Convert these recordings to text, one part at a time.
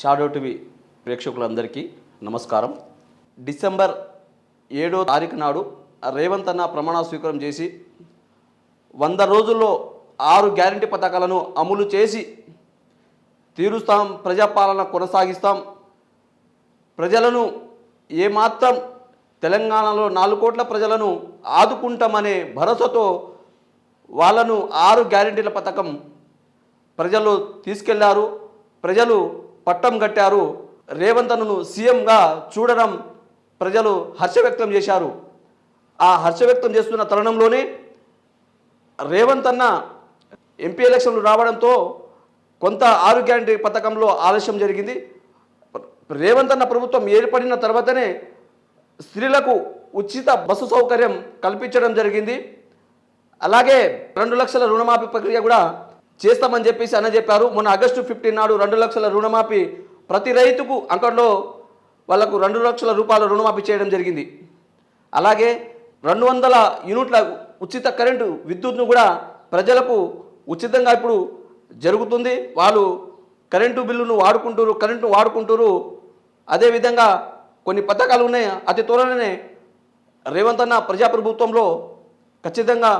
Shadow TV ప్రేక్షకులందరికీ నమస్కారం. December ఏడో తారీఖు నాడు రేవంత్ అన్న ప్రమాణ స్వీకారం చేసి వంద రోజుల్లో ఆరు గ్యారంటీ పథకాలను అమలు చేసి తీరుస్తాం ప్రజాపాలన కొనసాగిస్తాం. ప్రజలను ఏమాత్రం తెలంగాణలో నాలుగు కోట్ల ప్రజలను ఆదుకుంటామనే భరోసాతో వాళ్ళను ఆరు గ్యారంటీల పథకం ప్రజలు తీసుకెళ్ళారు. ప్రజలు పట్టం కట్టారు. రేవంతను సీఎంగా చూడడం ప్రజలు హర్ష వ్యక్తం చేశారు. ఆ హర్ష వ్యక్తం చేస్తున్న తరుణంలోనే రేవంత్ అన్న ఎంపీ ఎలక్షన్లు రావడంతో కొంత ఆరు గ్యారంటీ పథకంలో ఆలస్యం జరిగింది. రేవంత్ అన్న ప్రభుత్వం ఏర్పడిన తర్వాతనే స్త్రీలకు ఉచిత బస్సు సౌకర్యం కల్పించడం జరిగింది. అలాగే రెండు లక్షల రుణమాఫీ ప్రక్రియ కూడా చేస్తామని చెప్పేసి అన్న చెప్పారు. మొన్న ఆగస్టు ఫిఫ్టీన్ నాడు రెండు లక్షల రుణమాఫీ ప్రతి రైతుకు అకౌంట్లో వాళ్ళకు రెండు లక్షల రూపాయల రుణమాఫీ చేయడం జరిగింది. అలాగే రెండు వందల యూనిట్ల ఉచిత కరెంటు విద్యుత్ను కూడా ప్రజలకు ఉచితంగా ఇప్పుడు జరుగుతుంది. వాళ్ళు కరెంటు బిల్లును వాడుకుంటారు కరెంటు వాడుకుంటారు. అదేవిధంగా కొన్ని పథకాలు ఉన్నాయి. అతి త్వరలోనే రేవంత్ అన్న ప్రజాప్రభుత్వంలో ఖచ్చితంగా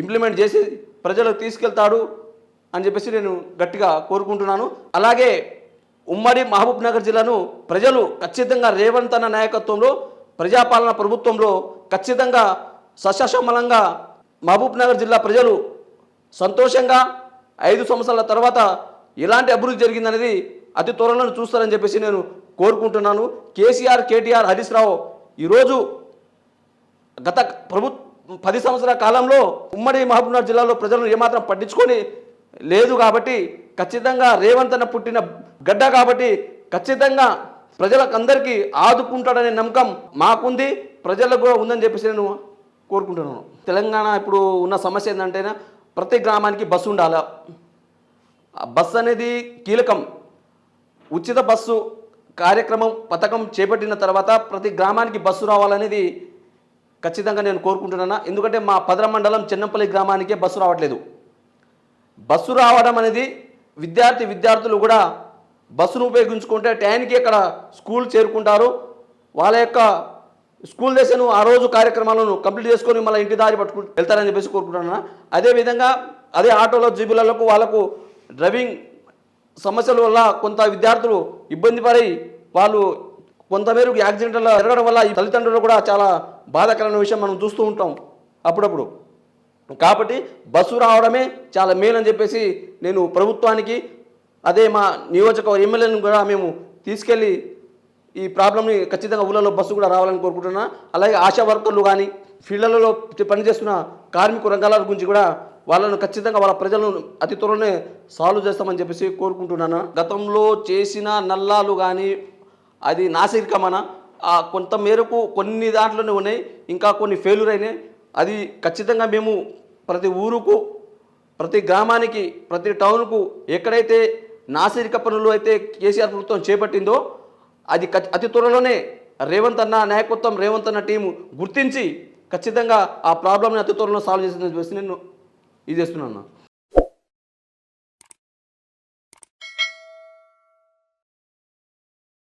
ఇంప్లిమెంట్ చేసి ప్రజలకు తీసుకెళ్తాడు. అని చెప్పేసి నేను గట్టిగా కోరుకుంటున్నాను. అలాగే ఉమ్మడి మహబూబ్ నగర్ జిల్లాను ప్రజలు ఖచ్చితంగా రేవంత్ అన్న నాయకత్వంలో ప్రజాపాలన ప్రభుత్వంలో ఖచ్చితంగా సశమలంగా మహబూబ్ నగర్ జిల్లా ప్రజలు సంతోషంగా ఐదు సంవత్సరాల తర్వాత ఎలాంటి అభివృద్ధి జరిగిందనేది అతి త్వరలో చూస్తారని చెప్పేసి నేను కోరుకుంటున్నాను. కేసీఆర్ కేటీఆర్ హరీష్ రావు ఈరోజు గత ప్రభు పది సంవత్సరాల కాలంలో ఉమ్మడి మహబూబ్నగర్ జిల్లాలో ప్రజలను ఏమాత్రం పట్టించుకొని లేదు కాబట్టి ఖచ్చితంగా రేవంతన పుట్టిన గడ్డ కాబట్టి ఖచ్చితంగా ప్రజలకు అందరికీ ఆదుకుంటాడనే నమ్మకం మాకుంది ప్రజలకు కూడా ఉందని చెప్పేసి నేను కోరుకుంటున్నాను. తెలంగాణ ఇప్పుడు ఉన్న సమస్య ఏంటంటేనే ప్రతి గ్రామానికి బస్సు ఉండాలి. ఆ బస్సు అనేది కీలకం. ఉచిత బస్సు కార్యక్రమం పథకం చేపట్టిన తర్వాత ప్రతి గ్రామానికి బస్సు రావాలనేది ఖచ్చితంగా నేను కోరుకుంటున్నాను? ఎందుకంటే మా పదర మండలం చెన్నంపల్లి గ్రామానికే బస్సు రావట్లేదు. బస్సు రావడం అనేది విద్యార్థి విద్యార్థులు కూడా బస్సును ఉపయోగించుకుంటే టైంకి అక్కడ స్కూల్ చేరుకుంటారు. వాళ్ళ యొక్క స్కూల్ దేశను ఆ రోజు కార్యక్రమాలను కంప్లీట్ చేసుకొని మళ్ళీ ఇంటి దారి పట్టుకు వెళ్తారని చెప్పేసి కోరుకుంటున్నాను. అదేవిధంగా అదే ఆటోలో జీబులకు వాళ్ళకు డ్రైవింగ్ సమస్యల వల్ల కొంత విద్యార్థులు ఇబ్బంది పడి వాళ్ళు కొంతమేరకు యాక్సిడెంట్ల జరగడం వల్ల ఈ తల్లిదండ్రులు కూడా చాలా బాధాకరమైన విషయం మనం చూస్తూ ఉంటాం అప్పుడప్పుడు. కాబట్టి బస్సు రావడమే చాలా మేలు అని చెప్పేసి నేను ప్రభుత్వానికి అదే మా నియోజకవర్గ ఎమ్మెల్యేలను కూడా మేము తీసుకెళ్ళి ఈ ప్రాబ్లమ్ని ఖచ్చితంగా ఊళ్ళలో బస్సు కూడా రావాలని కోరుకుంటున్నా. అలాగే ఆశా వర్కర్లు కానీ ఫీల్డ్లలో పనిచేస్తున్న కార్మిక రంగాల గురించి కూడా వాళ్ళను ఖచ్చితంగా వాళ్ళ ప్రజలను అతి త్వరలోనే సాల్వ్ చేస్తామని చెప్పేసి కోరుకుంటున్నాను. గతంలో చేసిన నల్లాలు కానీ అది నాసిరకమన కొంత మేరకు కొన్ని దాంట్లోనే ఉన్నాయి. ఇంకా కొన్ని ఫెయిల్యూర్ అయినాయి. అది ఖచ్చితంగా మేము ప్రతి ఊరుకు ప్రతి గ్రామానికి ప్రతి టౌన్కు ఎక్కడైతే నాసిరిక పనులు అయితే కేసీఆర్ ప్రభుత్వం చేపట్టిందో అది అతి త్వరలోనే రేవంత్ అన్న నాయకత్వం రేవంత్ అన్న టీము గుర్తించి ఖచ్చితంగా ఆ ప్రాబ్లమ్ని అతి త్వరలో సాల్వ్ చేసిన నేను ఇది చేస్తున్నాను